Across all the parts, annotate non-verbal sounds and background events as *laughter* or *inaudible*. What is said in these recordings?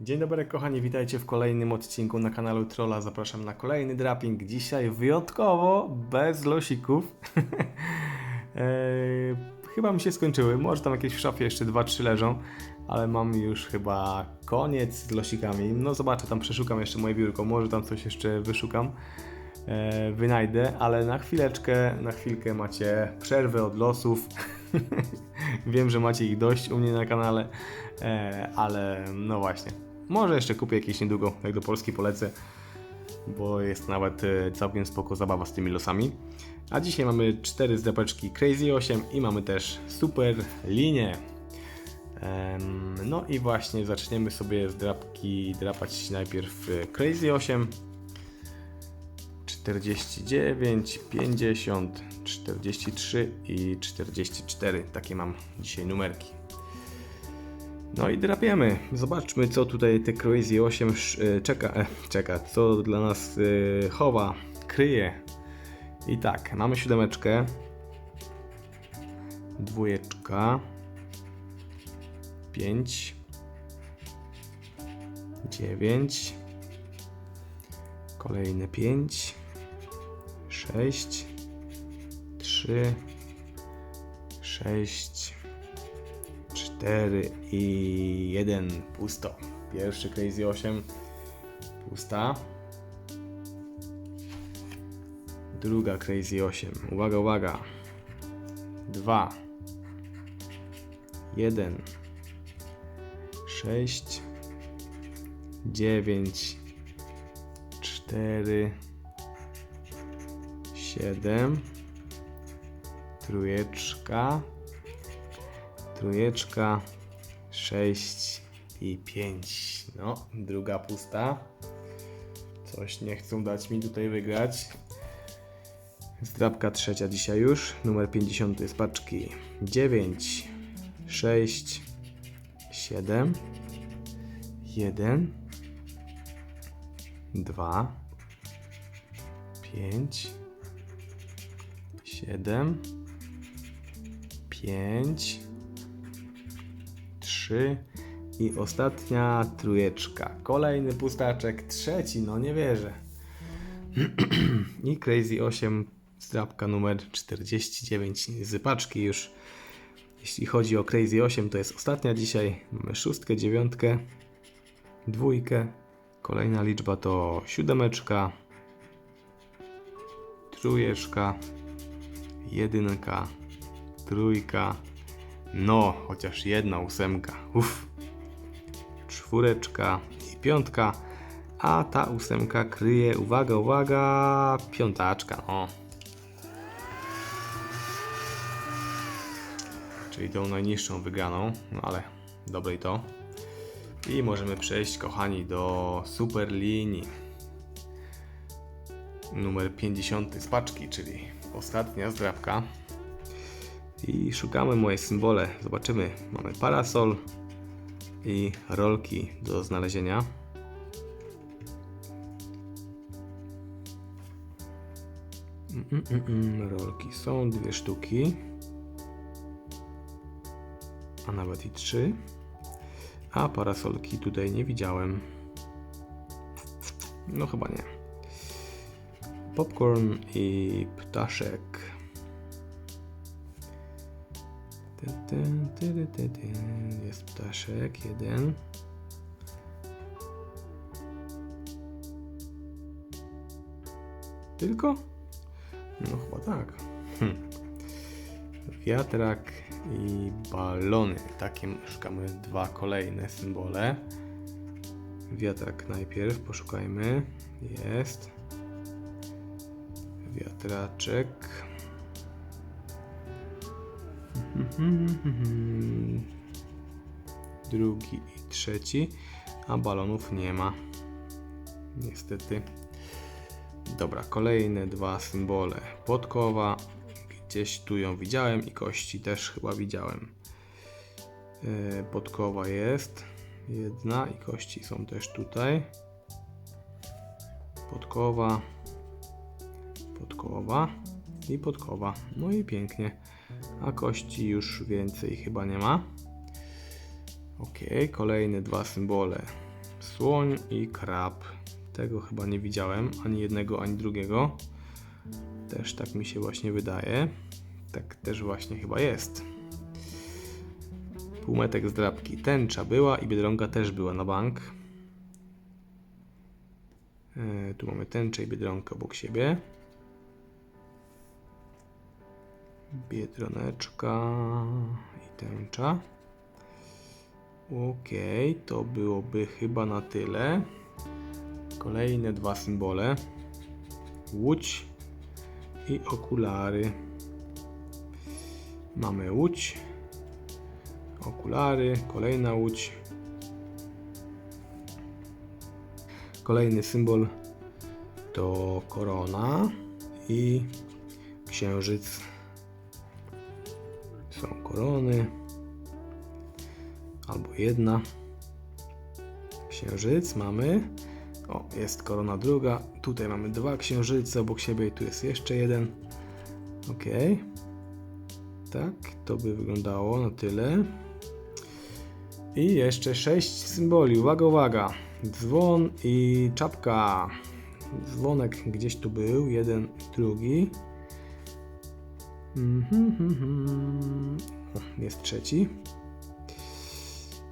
Dzień dobry kochani, witajcie w kolejnym odcinku na kanale Trolla. Zapraszam na kolejny draping. Dzisiaj wyjątkowo bez losików. Eee, *laughs* chyba mi się skończyły. Może tam jakieś w szafie jeszcze 2-3 leżą, ale mam już chyba koniec z losikami. No zobaczę, tam przeszukam jeszcze moje biurko. Może tam coś jeszcze wyszukam. Eee, wynajdę, ale na chwileczkę, na chwilkę macie przerwę od losów. *laughs* *laughs* Wiem, że macie ich dość u mnie na kanale, e, ale no właśnie. Może jeszcze kupię jakieś niedługo, jak do Polski polecę, bo jest nawet e, całkiem spoko zabawa z tymi losami. A dzisiaj mamy cztery zdrapeczki Crazy 8 i mamy też super linię. No i właśnie zaczniemy sobie z drapki drapać najpierw e, Crazy 8. 49, 50, 43 i 44. Takie mam dzisiaj numerki. No i drapiemy. Zobaczmy, co tutaj te Crazy 8 sz- e, czeka, e, czeka, co dla nas e, chowa, kryje. I tak, mamy siódemeczkę, dwójeczka, 5, 9, kolejne 5, 6, 3, 6, 4 i 1 pusto. Pierwszy Crazy 8 pusta. Druga Crazy 8. Uwaga, uwaga. 2 1 6 9 4 7 trójeczka. Trójeczka 6 i 5 no druga pusta. Coś nie chcą dać mi tutaj wygrać. Zdrabka trzecia dzisiaj już. Numer 50 z paczki. 9 6 7 1 2 5 7 5 3 i ostatnia trójeczka. Kolejny pustaczek, trzeci, no nie wierzę. *clears throat* I Crazy 8 zdrabka numer 49 z paczki już. Jeśli chodzi o Crazy 8, to jest ostatnia dzisiaj. Mamy szóstkę, dziewiątkę, dwójkę. Kolejna liczba to siódemeczka, trójeczka, jedynka, trójka, no, chociaż jedna ósemka, uff, czwóreczka i piątka, a ta ósemka kryje, uwaga, uwaga, piątaczka, no. Czyli tą najniższą wygraną, no ale dobre i to. I możemy przejść, kochani, do super linii. Numer 50 z paczki, czyli ostatnia zdrabka. I szukamy moje symbole. Zobaczymy. Mamy parasol i rolki do znalezienia. Mm, mm, mm, mm. Rolki są dwie sztuki, a nawet i trzy. A parasolki tutaj nie widziałem. No chyba nie. Popcorn i ptaszek. Jest ptaszek jeden. Tylko? No chyba tak. Hm. Wiatrak i balony. Takie szukamy dwa kolejne symbole. Wiatrak najpierw, poszukajmy. Jest. Wiatraczek. Drugi i trzeci, a balonów nie ma. Niestety. Dobra, kolejne dwa symbole. Podkowa, gdzieś tu ją widziałem i kości też chyba widziałem. E, Podkowa jest jedna i kości są też tutaj. Podkowa, podkowa i podkowa. No i pięknie. A kości już więcej chyba nie ma. Ok, kolejne dwa symbole. Słoń i krab. Tego chyba nie widziałem, ani jednego, ani drugiego. Też tak mi się właśnie wydaje. Tak też właśnie chyba jest. Półmetek z drapki. Tęcza była i Biedronka też była na bank. E, tu mamy tęczę i Biedronkę obok siebie. Biedroneczka i tęcza. Okej, to byłoby chyba na tyle. Kolejne dwa symbole. Łódź i okulary. Mamy łódź, okulary, kolejna łódź. Kolejny symbol to korona i księżyc. Są korony. Albo jedna. Księżyc mamy. O, jest korona druga. Tutaj mamy dwa księżyce obok siebie i tu jest jeszcze jeden. Ok. Tak, to by wyglądało na tyle. I jeszcze sześć symboli. Uwaga, uwaga. Dzwon i czapka. Dzwonek gdzieś tu był, jeden, drugi. O, Jest trzeci.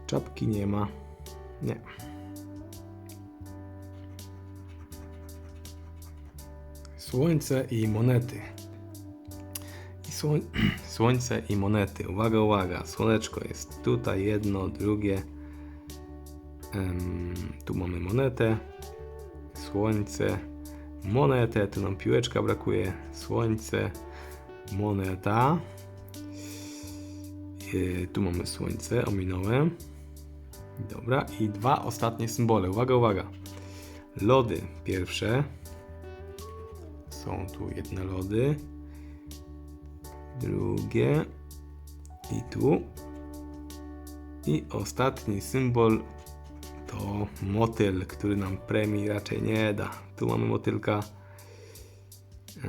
Czapki nie ma. Nie. Słońce i monety. I słoń... *clears throat* Słońce i monety. Uwaga, uwaga. Słoneczko jest tutaj jedno, drugie. Em, tu mamy monetę. Słońce. Monetę. Tu nam piłeczka brakuje. Słońce. Moneta. Yy, tu mamy słońce, ominąłem. Dobra, i dwa ostatnie symbole. Uwaga, uwaga. Lody pierwsze. Są tu jedne lody. Drugie. I tu. I ostatni symbol to motyl, który nam premii raczej nie da. Tu mamy motylka. Yy,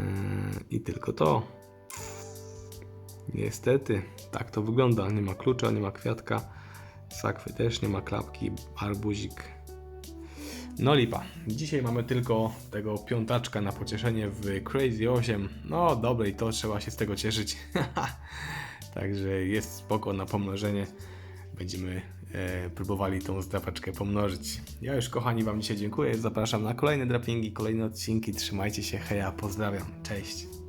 I tylko to. Niestety, tak to wygląda. Nie ma klucza, nie ma kwiatka. Sakwy też nie ma klapki, arbuzik. No lipa. Dzisiaj mamy tylko tego piątaczka na pocieszenie w Crazy 8. No dobre i to trzeba się z tego cieszyć. *laughs* Także jest spoko na pomnożenie. Będziemy e, próbowali tą zdrapaczkę pomnożyć. Ja już kochani Wam dzisiaj dziękuję. Zapraszam na kolejne drapingi, kolejne odcinki. Trzymajcie się, heja, pozdrawiam. Cześć.